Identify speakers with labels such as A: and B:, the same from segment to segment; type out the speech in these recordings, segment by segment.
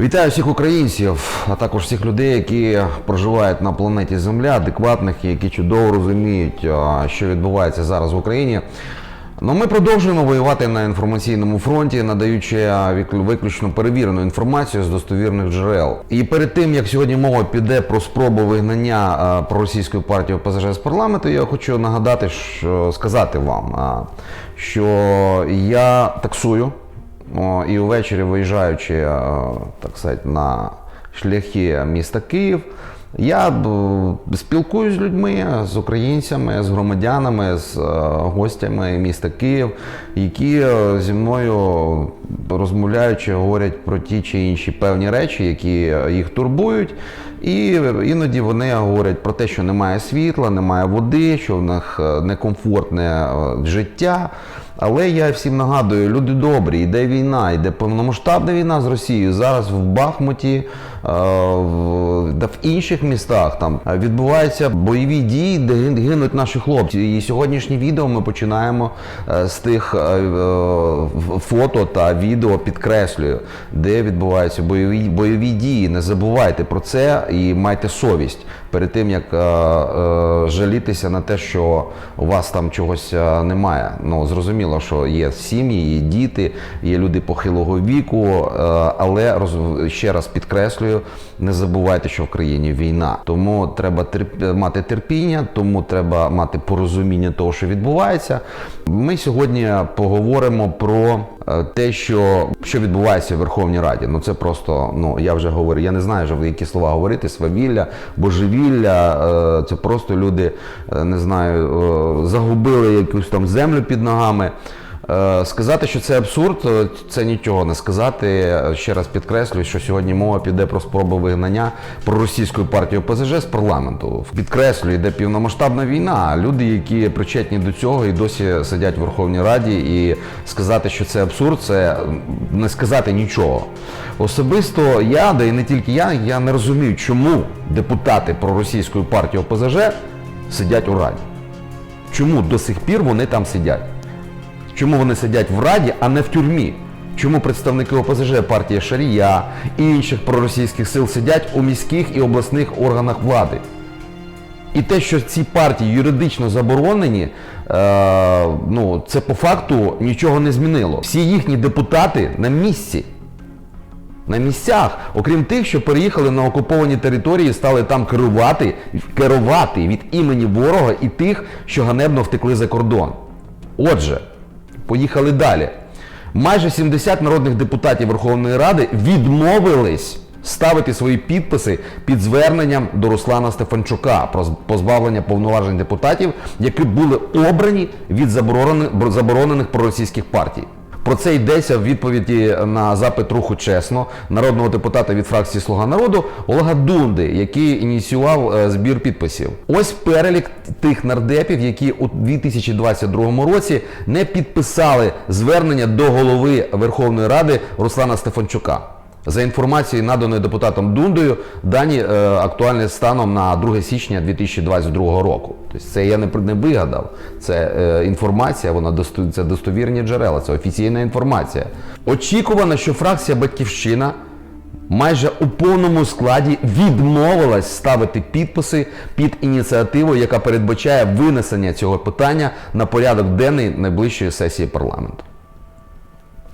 A: Вітаю всіх українців, а також всіх людей, які проживають на планеті Земля, адекватних і які чудово розуміють, що відбувається зараз в Україні. Ну, ми продовжуємо воювати на інформаційному фронті, надаючи виключно перевірену інформацію з достовірних джерел. І перед тим як сьогодні мова піде про спробу вигнання а, проросійської партії ОПЗЖ з парламенту, я хочу нагадати, що сказати вам, що я таксую. І увечері виїжджаючи, е, так сказати, на шляхи міста Київ, я б, спілкуюсь з людьми, з українцями, з громадянами, з е, гостями міста Київ, які е, зі мною розмовляючи, говорять про ті чи інші певні речі, які е, їх турбують. І іноді вони говорять про те, що немає світла, немає води, що в них е, некомфортне е, життя. Але я всім нагадую, люди добрі, йде війна, йде повномасштабна війна з Росією. Зараз в Бахмуті, та в інших містах там е, відбуваються бойові дії, де гинуть наші хлопці. І сьогоднішнє відео ми починаємо е, з тих е, е, фото та відео підкреслюю, де відбуваються бойові, бойові дії. Не забувайте про це і майте совість перед тим, як е, е, жалітися на те, що у вас там чогось е, немає. Ну зрозуміло, що є сім'ї, є діти, є люди похилого віку, е, але ще раз підкреслюю, не забувайте, що в країні війна. Тому треба терп, мати терпіння, тому треба мати порозуміння того, що відбувається. Ми сьогодні поговоримо про е, те, що, що відбувається в Верховній Раді. Ну це просто, ну я вже говорю, я не знаю, вже які слова говорити, свавілля, божевілля. е, Це просто люди, е, не знаю, загубили якусь там землю під ногами. Е, Сказати, що це абсурд, е, це нічого не сказати. Ще раз підкреслюю, що сьогодні мова піде про спробу вигнання проросійської партії ОПЗЖ з парламенту. Підкреслюю, йде повномасштабна війна. Люди, які причетні до цього і досі сидять в Верховній Раді, і сказати, що це абсурд, це не сказати нічого. Особисто я, да і не тільки я, я не розумію, чому депутати проросійської партії ОПЗЖ сидять у Раді. Чому до сих пір вони там сидять? Чому вони сидять в Раді, а не в тюрмі? Чому представники ОПЗЖ, партія Шарія і інших проросійських сил сидять у міських і обласних органах влади? І те, що ці партії юридично заборонені, е, ну, це по факту нічого не змінило. Всі їхні депутати на місці. На місцях, окрім тих, що переїхали на окуповані території, стали там керувати, керувати від імені ворога і тих, що ганебно втекли за кордон. Отже, поїхали далі. Майже 70 народних депутатів Верховної Ради відмовились ставити свої підписи під зверненням до Руслана Стефанчука про позбавлення повноважень депутатів, які були обрані від заборонених, проросійських партій. Про це йдеться в відповіді на запит руху чесно народного депутата від фракції Слуга народу Олега Дунди, який ініціював е, збір підписів. Ось перелік тих нардепів, які у 2022 році не підписали звернення до голови Верховної Ради Руслана Стефанчука. За інформацією, наданою депутатом Дундою, дані е, актуальні станом на 2 січня 2022 року. Тобто це я не, не вигадав. Це е, інформація, вона це достовірні джерела, це офіційна інформація. Очікувано, що фракція Батьківщина майже у повному складі відмовилась ставити підписи під ініціативою, яка передбачає винесення цього питання на порядок денний найближчої сесії парламенту.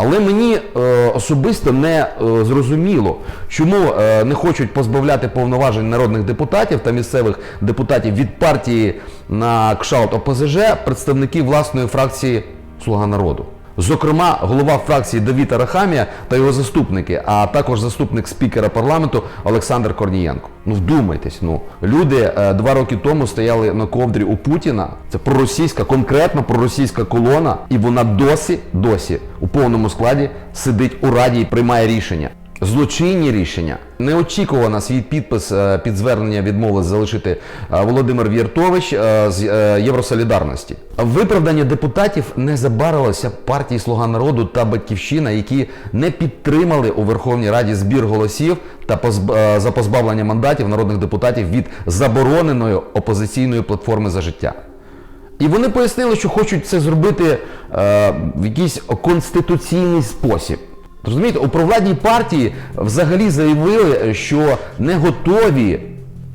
A: Але мені е, особисто не е, зрозуміло, чому е, не хочуть позбавляти повноважень народних депутатів та місцевих депутатів від партії на кшалт ОПЗЖ представників власної фракції Слуга народу. Зокрема, голова фракції Давіта Рахамія та його заступники, а також заступник спікера парламенту Олександр Корнієнко. Ну вдумайтесь, ну люди е, два роки тому стояли на ковдрі у Путіна. Це проросійська, конкретно проросійська колона, і вона досі, досі у повному складі сидить у раді і приймає рішення. Злочинні рішення. Неочікувано свій підпис е, під звернення відмови залишити е, Володимир В'єртович е, з Євросолідарності. Виправдання депутатів не забарилося партії Слуга народу та Батьківщина, які не підтримали у Верховній Раді збір голосів та за позбавлення мандатів народних депутатів від забороненої опозиційної платформи за життя. І вони пояснили, що хочуть це зробити в якийсь конституційний спосіб. Розумієте, у провладній партії взагалі заявили, що не готові,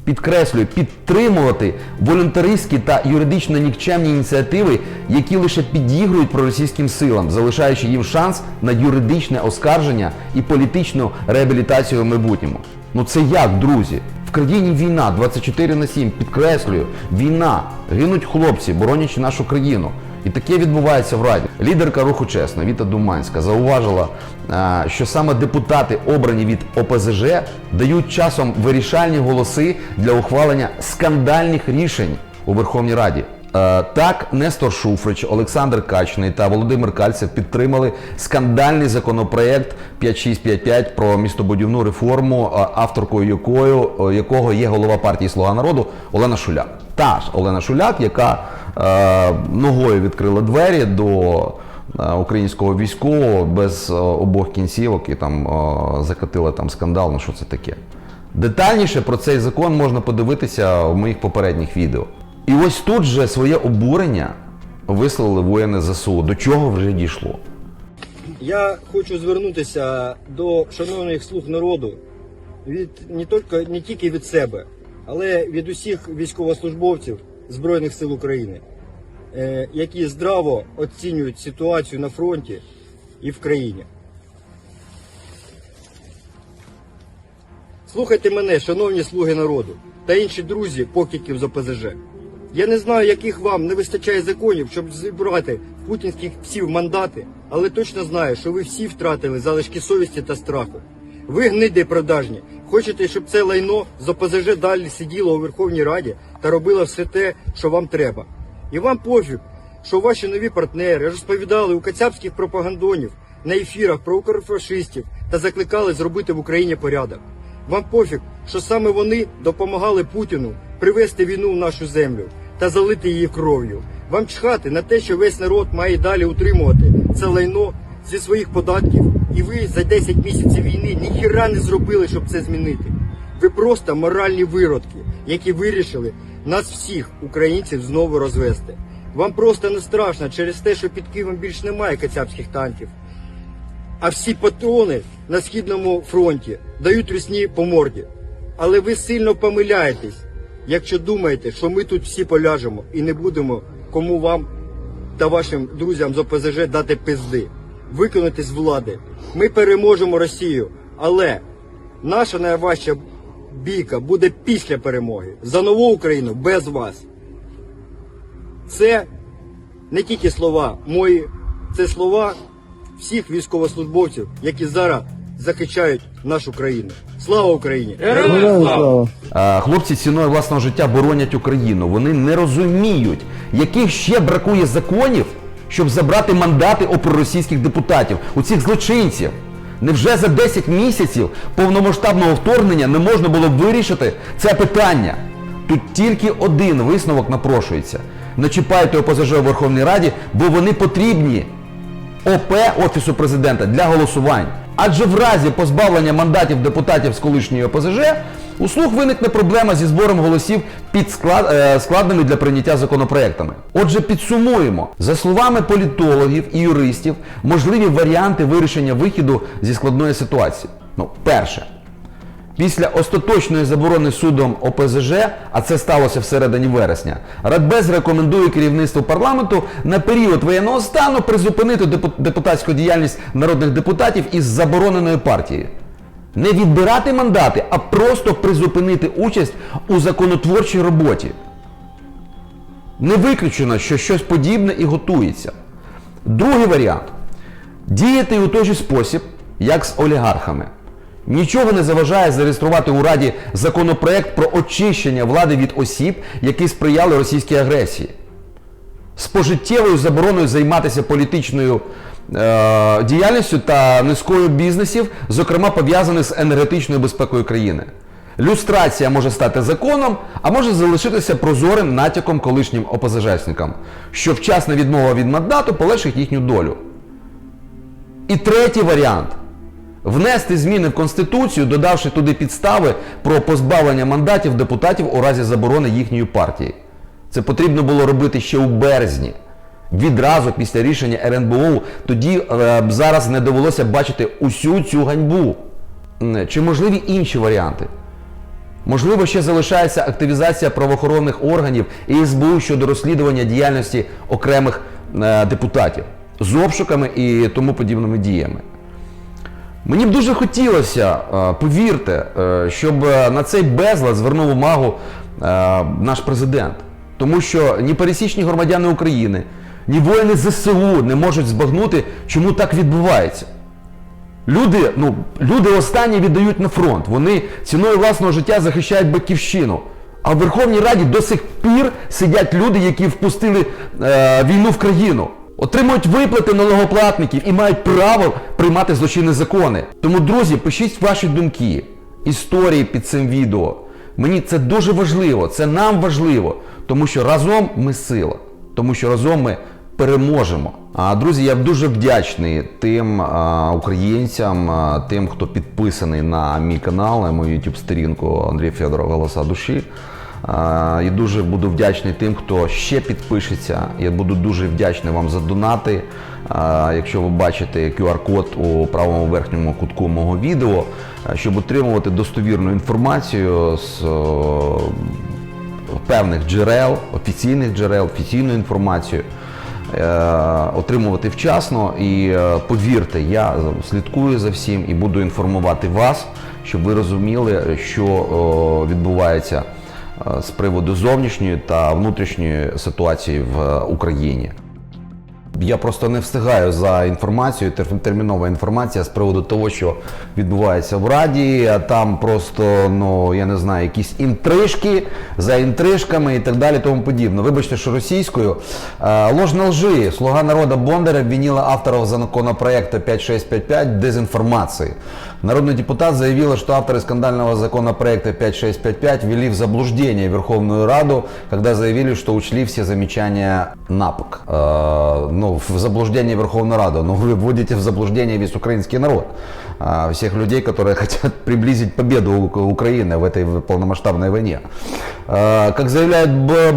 A: підкреслюю, підтримувати волюнтаристські та юридично нікчемні ініціативи, які лише підігрують проросійським силам, залишаючи їм шанс на юридичне оскарження і політичну реабілітацію в майбутньому. Ну це як, друзі? В країні війна 24 на 7, підкреслюю, війна, гинуть хлопці, боронячи нашу країну. І таке відбувається в Раді. Лідерка руху чесно Віта Думанська зауважила, е, що саме депутати, обрані від ОПЗЖ, дають часом вирішальні голоси для ухвалення скандальних рішень у Верховній Раді. Е, Так, Нестор Шуфрич, Олександр Качний та Володимир Кальцев підтримали скандальний законопроект 5655 про містобудівну реформу, е, авторкою якою, якого є голова партії Слуга народу Олена Шуляк. Та ж Олена Шуляк, яка ногою відкрила двері до е, українського військового без е, обох кінцівок і там е, закатила там скандал. Ну що це таке? Детальніше про цей закон можна подивитися в моїх попередніх відео. І ось тут же своє обурення висловили воїни ЗСУ. До чого вже дійшло?
B: Я хочу звернутися до шановних слуг народу від не тільки не тільки від себе, але від усіх військовослужбовців Збройних сил України, е, які здраво оцінюють ситуацію на фронті і в країні. Слухайте мене, шановні слуги народу та інші друзі покидьків з ОПЗЖ. Я не знаю, яких вам не вистачає законів, щоб зібрати путінських псів мандати, але точно знаю, що ви всі втратили залишки совісті та страху. Ви гниди продажні. Хочете, щоб це лайно з ОПЗЖ далі сиділо у Верховній Раді та робило все те, що вам треба. І вам пофіг, що ваші нові партнери розповідали у кацапських пропагандонів на ефірах про укрфашистів та закликали зробити в Україні порядок. Вам пофіг, що саме вони допомагали Путіну привести війну в нашу землю та залити її кров'ю. Вам чхати на те, що весь народ має далі утримувати це лайно зі своїх податків, і ви за 10 місяців війни ніхіра не зробили, щоб це змінити. Ви просто моральні виродки, які вирішили нас всіх, українців, знову розвести. Вам просто не страшно через те, що під Києвом більш немає кацапських танків. А всі патрони на східному фронті дають русні по морді. Але ви сильно помиляєтесь, якщо думаєте, що ми тут всі поляжемо і не будемо кому вам та вашим друзям з ОПЗЖ дати пизди, виконати з влади. Ми переможемо Росію, але наша найважча бійка буде після перемоги за нову Україну без вас. Це не тільки слова мої, це слова всіх військовослужбовців, які зараз захищають нашу країну. Слава Україні!
C: Героям слава!
A: Хлопці ціною власного життя боронять Україну. Вони не розуміють, яких ще бракує законів, щоб забрати мандати у проросійських депутатів, у цих злочинців. Невже за 10 місяців повномасштабного вторгнення не можна було вирішити це питання? Тут тільки один висновок напрошується. Не чіпайте ОПЗЖ у Верховній Раді, бо вони потрібні ОП Офісу президента для голосувань. Адже в разі позбавлення мандатів депутатів з колишньої ОПЗЖ у слух виникне проблема зі збором голосів під склад, е, складними для прийняття законопроектами. Отже, підсумуємо. За словами політологів і юристів, можливі варіанти вирішення вихіду зі складної ситуації. Ну, перше. Після остаточної заборони судом ОПЗЖ, а це сталося всередині вересня, Радбез рекомендує керівництву парламенту на період воєнного стану призупинити депутатську діяльність народних депутатів із забороненої партії. Не відбирати мандати, а просто призупинити участь у законотворчій роботі. Не виключено, що щось подібне і готується. Другий варіант діяти у той же спосіб, як з олігархами. Нічого не заважає зареєструвати у Раді законопроект про очищення влади від осіб, які сприяли російській агресії. З пожиттєвою забороною займатися політичною е, діяльністю та низкою бізнесів, зокрема пов'язаних з енергетичною безпекою країни. Люстрація може стати законом, а може залишитися прозорим натяком колишнім опозижесникам, що вчасна відмова від мандату полегшить їхню долю. І третій варіант внести зміни в Конституцію, додавши туди підстави про позбавлення мандатів депутатів у разі заборони їхньої партії. Це потрібно було робити ще у березні. Відразу після рішення РНБО тоді е, зараз не довелося бачити усю цю ганьбу. Чи можливі інші варіанти? Можливо, ще залишається активізація правоохоронних органів і СБУ щодо розслідування діяльності окремих е, депутатів з обшуками і тому подібними діями. Мені б дуже хотілося, е, повірте, е, щоб е, на цей безлад звернув увагу наш президент. Тому що ні пересічні громадяни України, ні воїни ЗСУ не можуть збагнути, чому так відбувається. Люди, ну, люди останні віддають на фронт. Вони ціною власного життя захищають батьківщину. А в Верховній Раді до сих пір сидять люди, які впустили е, війну в країну, отримують виплати налогоплатників і мають право приймати злочинні закони. Тому, друзі, пишіть ваші думки, історії під цим відео. Мені це дуже важливо, це нам важливо, тому що разом ми сила, тому що разом ми переможемо. А друзі, я дуже вдячний тим а, українцям, а, тим, хто підписаний на мій канал, на мою youtube сторінку Андрій Федоров Голоса душі. І дуже буду вдячний тим, хто ще підпишеться. Я буду дуже вдячний вам за донати. Якщо ви бачите QR-код у правому верхньому кутку мого відео, щоб отримувати достовірну інформацію з певних джерел, офіційних джерел, офіційну інформацію. е, Отримувати вчасно і е, повірте, я слідкую за всім і буду інформувати вас, щоб ви розуміли, що відбувається з приводу зовнішньої та внутрішньої ситуації в е, Україні. Я просто не встигаю за інформацією, термінова інформація з приводу того, що відбувається в Раді. а Там просто, ну я не знаю, якісь інтрижки за інтрижками і так далі, тому подібне. Вибачте, що російською. Е, Ложь на лжи. Слуга народа Бондаря обвинила авторов законопроекта 5655 в дезинформации. Народный депутат заявила, что авторы скандального законопроекта 5655 ввели в заблуждение Верховную Раду, когда заявили, что учли все замечания НАПК. Э, ну, в заблуждение Верховную Раду. Но вы вводите в заблуждение весь украинский народ. А, всех людей, которые хотят приблизить победу У- Украины в этой полномасштабной войне. Э, Как заявляет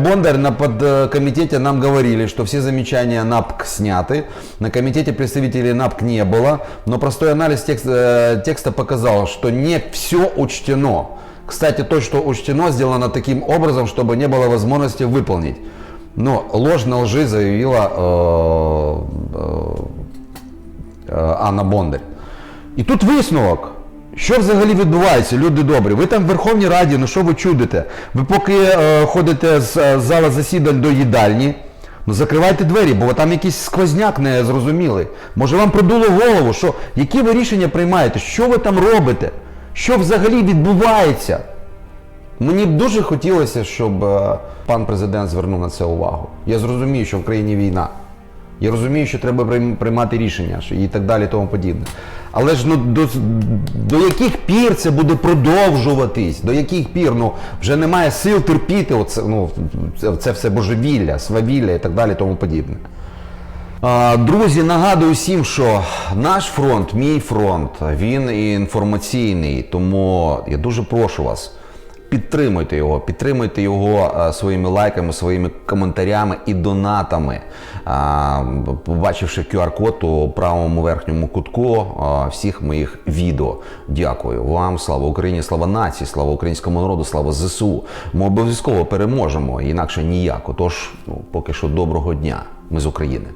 A: Бондарь, на подкомитете нам говорили, что все замечания НАПК сняты. На комитете представителей НАПК не было, но простой анализ текст- э, текста показал, что не все учтено. Кстати, то, что учтено, сделано таким образом, чтобы не было возможности выполнить. Но ложь на лжи заявила э, э, е, Анна Бондар. І тут висновок. Що взагалі відбувається, люди добрі? Ви там в Верховній Раді, ну що ви чудите? Ви поки е, ходите з е, зала засідань до їдальні, ну закривайте двері, бо там якийсь сквозняк незрозумілий. Може вам придуло голову, що які ви рішення приймаєте, що ви там робите? Що взагалі відбувається? Мені б дуже хотілося, щоб е, пан президент звернув на це увагу. Я зрозумію, що в країні війна. Я розумію, що треба приймати рішення і так далі, тому подібне. Але ж ну до, до яких пір це буде продовжуватись? До яких пір? Ну вже немає сил терпіти оце, ну, це, все божевілля, свавілля і так далі, тому подібне. Друзі, нагадую всім, що наш фронт, мій фронт, він і інформаційний. Тому я дуже прошу вас, підтримуйте його, підтримуйте його а, своїми лайками, своїми коментарями і донатами. А, Побачивши QR-код у правому верхньому кутку а, всіх моїх відео. Дякую вам, слава Україні, слава нації, слава українському народу, слава ЗСУ. Ми обов'язково переможемо, інакше ніяк. Отож, ну, поки що доброго дня. Ми з України.